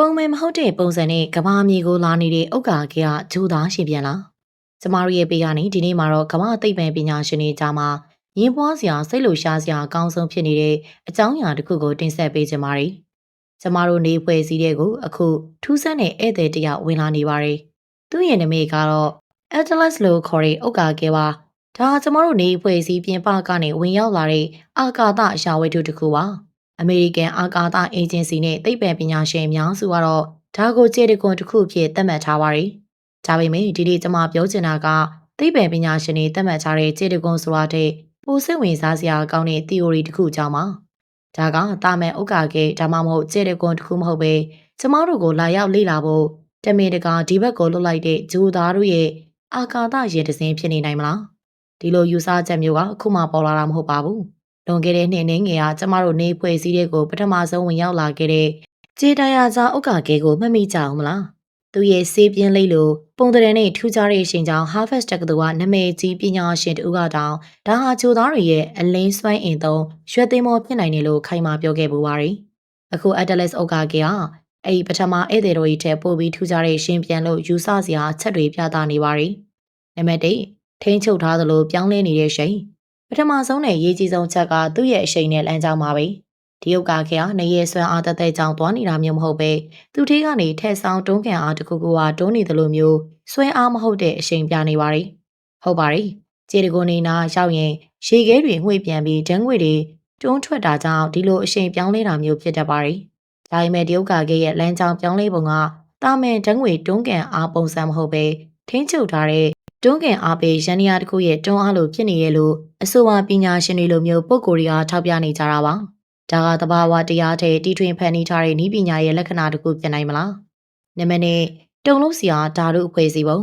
ပုံမှန်မဟုတ်တဲ့ပုံစံနဲ့ကဘာမြေကိုလာနေတဲ့ဥက္ကာကေကဂျိုသားရှင်ပြန်လားကျမတို့ရဲ့ပေကနေဒီနေ့မှာတော့ကမ္ဘာသိပ္ပံပညာရှင်တွေကြားမှာရင်ပွားစရာစိတ်လှရှားစရာအကောင်းဆုံးဖြစ်နေတဲ့အကြောင်းအရာတစ်ခုကိုတင်ဆက်ပေးကြပါမယ်ကျမတို့နေဖွဲ့စည်းတဲ့ကိုအခုထူးဆန်းတဲ့ဧည့်သည်တယောက်ဝင်လာနေပါတယ်သူ့ရဲ့နာမည်ကတော့ Atlas လို့ခေါ်တဲ့ဥက္ကာကေပါဒါကျမတို့နေဖွဲ့စည်းပြင်ပကနေဝင်ရောက်လာတဲ့အာကာသအရာဝတ္ထုတစ်ခုပါ အမေရိကန်အာကာသအေဂျင်စီနဲ့သိပ္ပံပညာရှင်အများစုကတော့ဒါကိုခြေတကွန်တစ်ခုအဖြစ်သတ်မှတ်ထားပါတယ်။ဒါပေမဲ့ဒီနေ့ကျွန်မပြောချင်တာကသိပ္ပံပညာရှင်တွေသတ်မှတ်ထားတဲ့ခြေတကွန်ဆိုတာတဲ့ပိုစိတ်ဝင်စားစရာကောင်းတဲ့ theory တစ်ခုကြောင်းပါ။ဒါကတာမန်ဥက္ကာကေဒါမှမဟုတ်ခြေတကွန်တစ်ခုမဟုတ်ပဲကျမတို့ကိုလာရောက်လေ့လာဖို့တမင်တကာဒီဘက်ကိုလွတ်လိုက်တဲ့ဂျိုသားတို့ရဲ့အာကာသရေတစင်းဖြစ်နေနိုင်မလား။ဒီလိုယူဆချက်မျိုးကအခုမှပေါ်လာတာမဟုတ်ပါဘူး။ လွန်ခဲ့တဲ့နှစ်နှင်းငယ်ကကျမတို့နေဖွဲ့စည်းတဲ့ကိုပထမဆုံးဝင်ရောက်လာခဲ့တဲ့ကျေတရာစာဥက္ကာကဲကိုမှတ်မိကြအောင်မလားသူရဲ့စေးပြင်းလေးလိုပုံတရံနဲ့ထူးခြားတဲ့ရှင်ကြောင့် Harvard တက္ကသိုလ်ကနာမည်ကြီးပညာရှင်တူကတောင်ဒါဟာဂျိုသားတွေရဲ့အလင်းစွမ်းအင်သုံးရွှေသိမ်းမောဖြစ်နိုင်တယ်လို့ခိုင်မာပြောခဲ့ပူပါတယ်အခု Atlas ဥက္ကာကဲကအဲ့ဒီပထမဧည့်သည်တော်ကြီးထက်ပိုပြီးထူးခြားတဲ့ရှင်ပြန်လို့ယူဆစရာအချက်တွေပြသနေပါတယ်နံပါတ်1ထိန်းချုပ်ထားသလိုပြောင်းလဲနေတဲ့ရှင် ပထမဆုံးနဲ့အရေးကြီးဆုံးချက်ကသူ့ရဲ့အရှိန်နဲ့လမ်းကြောင်းပါပဲ။ဒီဥက္ကာခေဟာနေရဆွမ်းအားတသက်ကြောင့်သွားနေတာမျိုးမဟုတ်ပဲသူ့ထေးကနေထဲဆောင်တွန်းကန်အားတစ်ခုခုဟာတွန်းနေသလိုမျိုးဆွဲအားမဟုတ်တဲ့အရှိန်ပြနေပါရည်။ဟုတ်ပါရည်။ခြေတကုန်းနေနာရောက်ရင်ရေခဲတွေငွေပြန်ပြီးဓာတ်ငွေတွေတွန်းထွက်တာကြောင့်ဒီလိုအရှိန်ပြောင်းလဲတာမျိုးဖြစ်တတ်ပါရည်။ဒါပေမဲ့ဒီဥက္ကာခေရဲ့လမ်းကြောင်းပြောင်းလဲပုံကတာမန်ဓာတ်ငွေတွန်းကန်အားပုံစံမဟုတ်ပဲထိန်းချုပ်ထားတဲ့ တွန်းကန်အားပေးရန်နီယာတစ်ခုရဲ့တွန်းအားလိုဖြစ်နေရဲ့လို့အဆိုပါပညာရှင်တွေလိုမျိုးပုံကိုယ်တွေကထောက်ပြနေကြတာပါ။ဒါကသဘာဝတရားတဲ့တီထွင်ဖန်တီးထားတဲ့ဤပညာရဲ့လက္ခဏာတစ်ခုဖြစ်နိုင်မလား။နံပါတ်1တုံလို့စရာဓာတုအဖွဲ့စီပုံ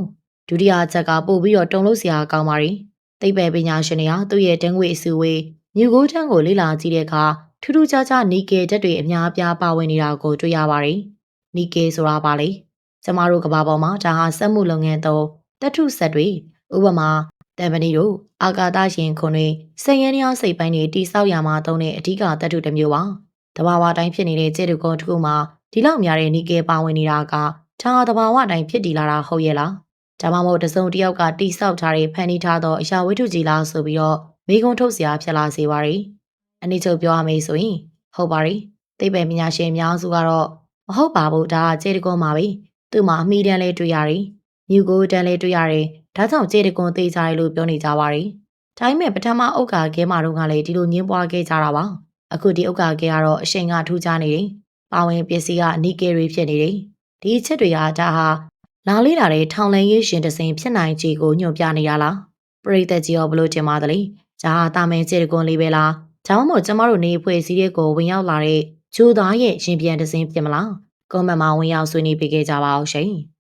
ဒုတိယချက်ကပို့ပြီးတော့တုံလို့စရာကောင်းပါရီ။သိပ္ပံပညာရှင်တွေကသူ့ရဲ့တန်းငွေအစုဝေးမြူကိုတန်းကိုလေ့လာကြည့်တဲ့အခါထူးထူးခြားခြားနီကယ်ဓာတ်တွေအများအပြားပါဝင်နေတာကိုတွေ့ရပါရီ။နီကယ်ဆိုတာပါလေ။ကျမတို့ကဘာပေါ်မှာဒါဟာစက်မှုလုပ်ငန်းသုံး တထုဆက်တွေဥပမာတံပဏီတို့အာကာသရှင်ခွန်တွေစိတ်ရင်းရောစိတ်ပိုင်းတွေတိဆောက်ရမှာသုံးတဲ့အဓိကတထုတစ်မျိုးပါတဘာဝတိုင်းဖြစ်နေတဲ့ကျေတုကုန်းတစ်ခုမှာဒီလောက်များတဲ့နီကယ်ပါဝင်နေတာကထာတဘာဝတိုင်းဖြစ်တည်လာတာဟုတ်ရဲ့လားဒါမှမဟုတ်တစုံတစ်ယောက်ကတိဆောက်ထားတဲ့ဖန်တီးထားသောအရာဝတ္ထုကြီးလားဆိုပြီးတော့မိကုံထုတ်စရာဖြစ်လာစေပါ रे အနည်းချုပ်ပြောရမယ်ဆိုရင်ဟုတ်ပါ रे သိပ္ပံပညာရှင်အများစုကတော့မဟုတ်ပါဘူးဒါကကျေတုကုန်းပါပဲသူ့မှာအမိတန်းလေးတွေ့ရတယ် မြူကိုတန်းလေးတွေ့ရတယ်ဒါကြောင့်ကျေတကွန်သေးကြတယ်လို့ပြောနေကြပါတယ်။ဒါပေမဲ့ပထမဥက္ကာခဲမှာတော့ကလည်းဒီလိုညင်းပွားခဲ့ကြတာပါ။အခုဒီဥက္ကာခဲကတော့အရှိန်ကထူးခြားနေတယ်။ပါဝင်ပစ္စည်းကအနီးကဲတွေဖြစ်နေတယ်။ဒီအချက်တွေကဒါဟာလာလေးတာတဲ့ထောင်လန်းရေးရှင်တစင်ဖြစ်နိုင်ခြေကိုညွှန်ပြနေရလား။ပရိသတ်ကြီးရောဘလို့တင်ပါသလဲ။ဒါဟာတာမန်ကျေတကွန်လေးပဲလား။ဒါမှမဟုတ်ကျမတို့နေဖွဲ့စည်းတဲ့ကိုဝင်ရောက်လာတဲ့ဂျိုသားရဲ့ရှင်ပြန်တစင်ဖြစ်မလား။ကွန်မန့်မှာဝင်ရောက်ဆွေးနွေးပေးခဲ့ကြပါအောင်ရှင်။